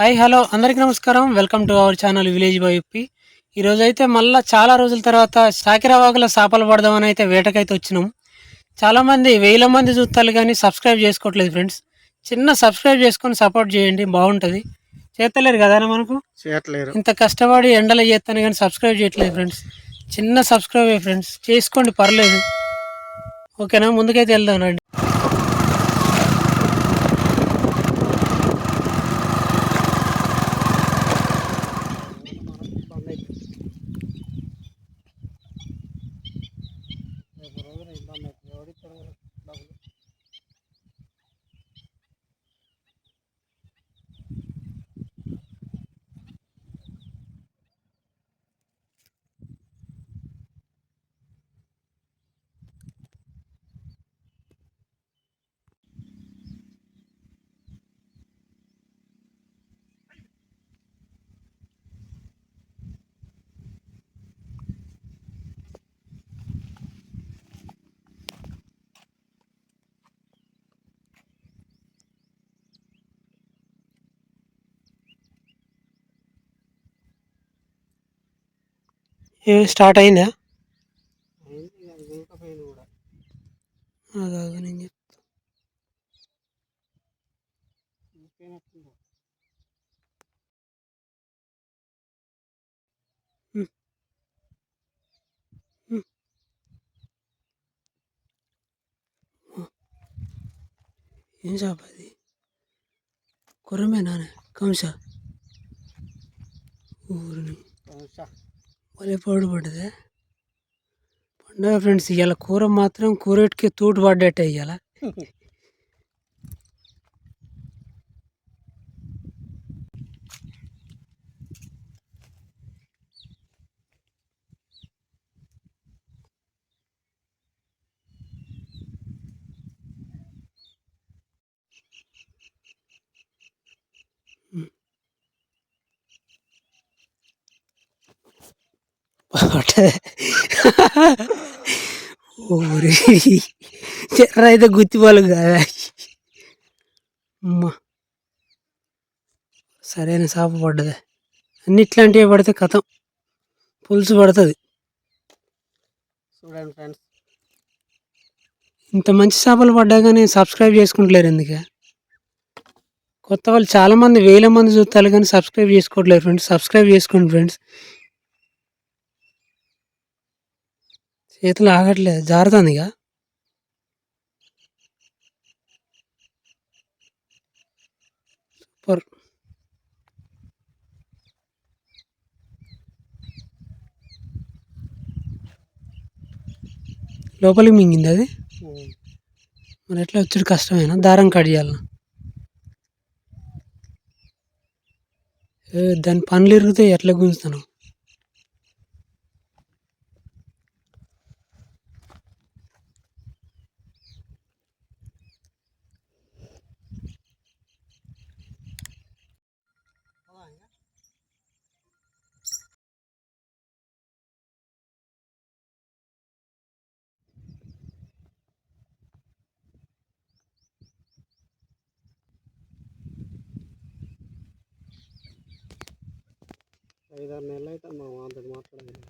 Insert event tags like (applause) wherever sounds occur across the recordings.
Hi hello అందరికీ నమస్కారం. Welcome to our channel village boy Uppi. ఈరోజు అయితే మళ్ళీ చాలా రోజుల తర్వాత సాకిరావాగుల చేపలు పడదామని అయితే వేటకైతే వచ్చినాం. చాలామంది వేల మంది చూస్తారు కానీ సబ్స్క్రైబ్ చేసుకోవట్లేదు ఫ్రెండ్స్. చిన్న సబ్స్క్రైబ్ చేసుకొని సపోర్ట్ చేయండి బాగుంటుంది. చేస్తలేరు కదా మనకు? చేయట్లేరు ఇంత కష్టపడి ఎండలో చేస్తాను కానీ సబ్స్క్రైబ్ చేయట్లేదు ఫ్రెండ్స్. చిన్న సబ్స్క్రైబ్ ఫ్రెండ్స్. చేసుకోండి పర్లేదు. ఓకేనా? ముందుకైతే వెళ్దాం రండి. బాగున్నాయి బాగున్నాయి ఎవరు ఇచ్చారు బాబులు ఏ స్టార్ట్ అయిందా? అదే అదే నేను చెప్తా. ఏం చేప అది? కుర్రమేనా? కంస ఊరిని భలే పాడు పడ్డదే పండగ ఫ్రెండ్స్ ఇవాళ కూర మాత్రం కూరేటికి తూటు పడ్డట్టే ఇవాళ పడ్డదే ఊరి చెర్ర అయితే గుత్తిపాలు కాదా? అమ్మా. సరైన చేప పడ్డదే. అన్ని ఇట్లాంటివి పడితే కథం. పులుసు పడుతుంది. చూడండి ఫ్రెండ్స్. ఇంత మంచి చేపలు పడ్డా కానీ సబ్స్క్రైబ్ చేసుకుంటలేరు ఎందుకే? కొత్త వాళ్ళు చాలా మంది వేల మంది చూస్తారు కానీ సబ్స్క్రైబ్ చేసుకోవట్లేదు ఫ్రెండ్స్. సబ్స్క్రైబ్ చేసుకోండి ఫ్రెండ్స్. చేతులు ఆగట్లేదు. జారుతుంది ఇక సూపర్. లోపలికి మింగింది అది? మరి ఎట్లా వచ్చుడు కష్టమేనా? దారం కట్ చేయాలి? దాని పనులు ఇరిగితే ఎట్లా గుంజుతాను? ఐదారు నెలలు అయితే మా అంతటి మాట్లాడలేదు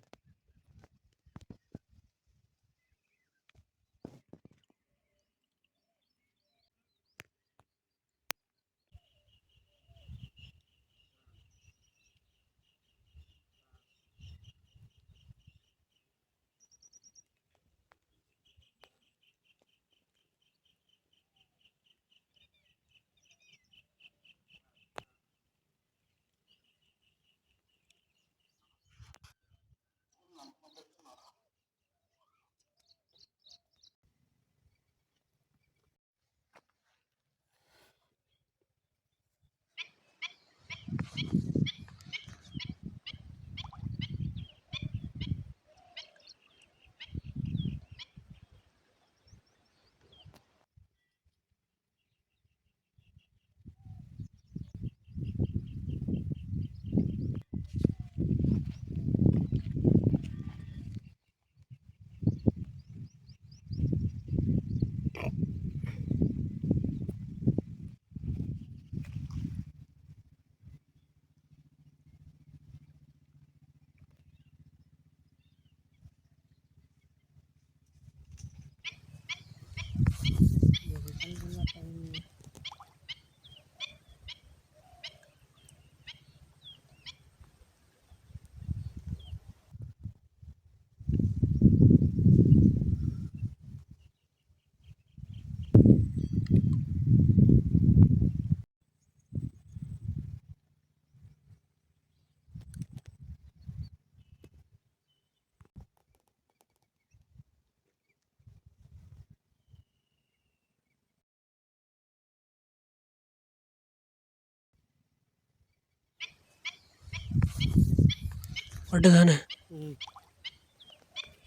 పడ్డదానే.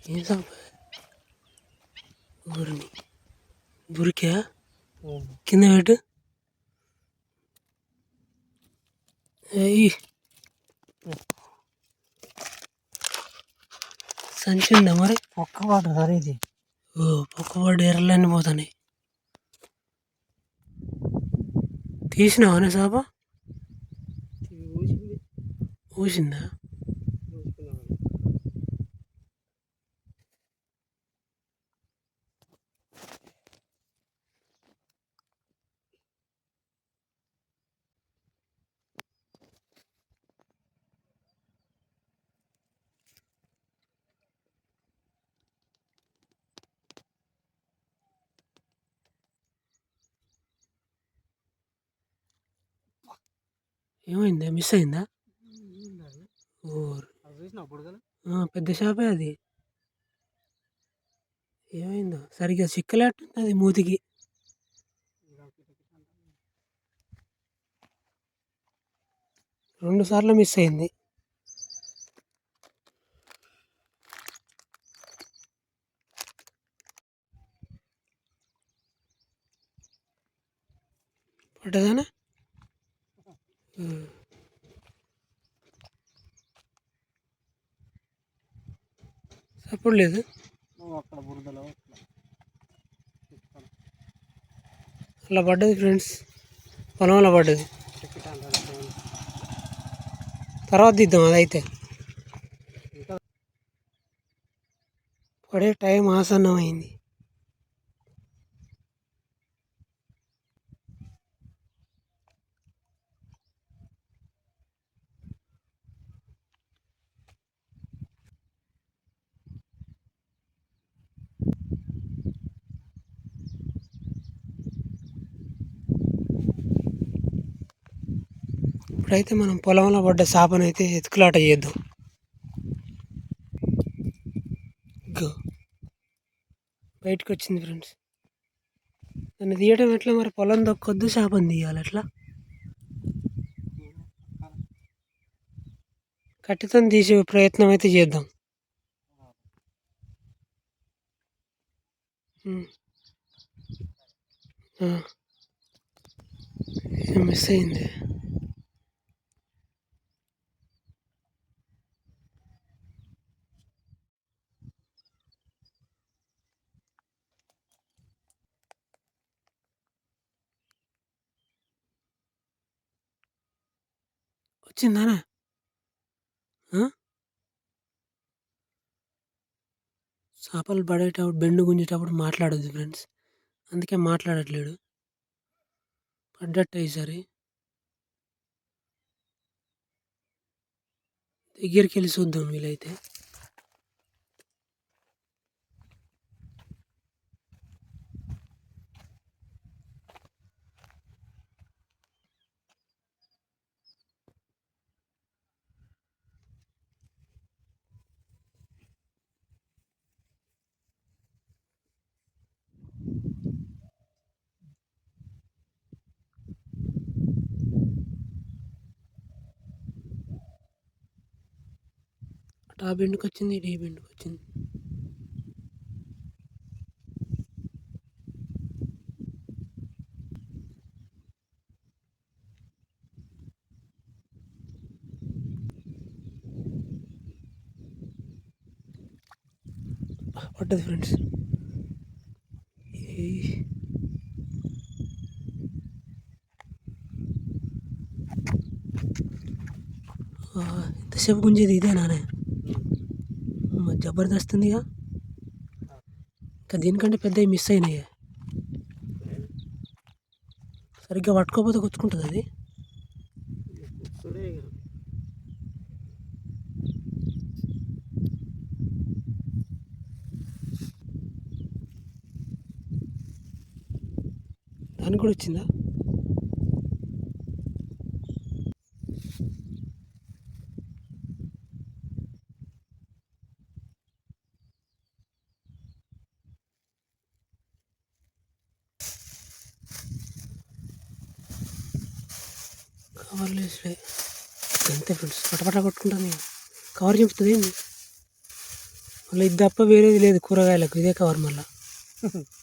ఏం సాప ఊరిని. బురికా. కింద పెట్టు. సంచి ఉందా మరి? ఒక్క పాట సరే ఇది. ఓ పక్కవాడు ఎర్రలన్నీ పోతాయి తీసినావానే సాప ఊసింది ఊసిందా ఊసుకున్నాను ఏమైందా? మిస్ అయిందా? పెద్ద షాపే అది. ఏమైందో? సరిగ్గా చిక్కలేటుంది అది మూతికి. రెండు సార్లు మిస్ అయింది. పడ్డదానా? సపోర్ట్ లేదు. అక్కడ బురదలో. అలా పడ్డది ఫ్రెండ్స్. పడ్డది. చెప్తాను రా ఫోన్. తర్వాత దిద్దాం అదైతే. పడే టైం ఆసన్నం ఇప్పుడైతే మనం పొలంలో పడ్డ చేపను అయితే ఎతుకులాట చేద్దాం గో బయటకు వచ్చింది ఫ్రెండ్స్ దాన్ని తీయడం ఎట్లా మరి? పొలం దొక్కొద్దు చేపను తీయాలి ఎట్లా? కట్టితో తీసే ప్రయత్నం అయితే చేద్దాం. Hmm. Ah. మిస్ అయింది? వచ్చిందానా చేపలు పడేటప్పుడు బెండు గుంజేటప్పుడు మాట్లాడొద్దు ఫ్రెండ్స్. అందుకే మాట్లాడట్లేడు. పడ్డట్టు ఈసారి. దగ్గరికి వెళ్ళి చూద్దాం వీలైతే. ఆ బెండుకు వచ్చింది ఇటు ఈ బెండుకు వచ్చింది పడ్డది ఫ్రెండ్స్ ఎంతసేపు గుంజేది ఇదేనానే మ- జబర్దస్త్ ఉందిగా ఇంకా దీనికంటే పెద్దవి మిస్ అయినాయి. సరిగ్గా పట్టుకోకపోతే గుచ్చుకుంటుంది అది? కూర్చుడే దానికి కూడా వచ్చిందా? కవర్లు వేసుడే అంతే ఫ్రెండ్స్? పటపట కొట్టుకుంటాను మేము కవర్ చెప్తుంది ఏంది? మళ్ళీ ఇది తప్ప వేరేది లేదు కూరగాయలకు. ఇదే కవర్ మళ్ళీ. (laughs)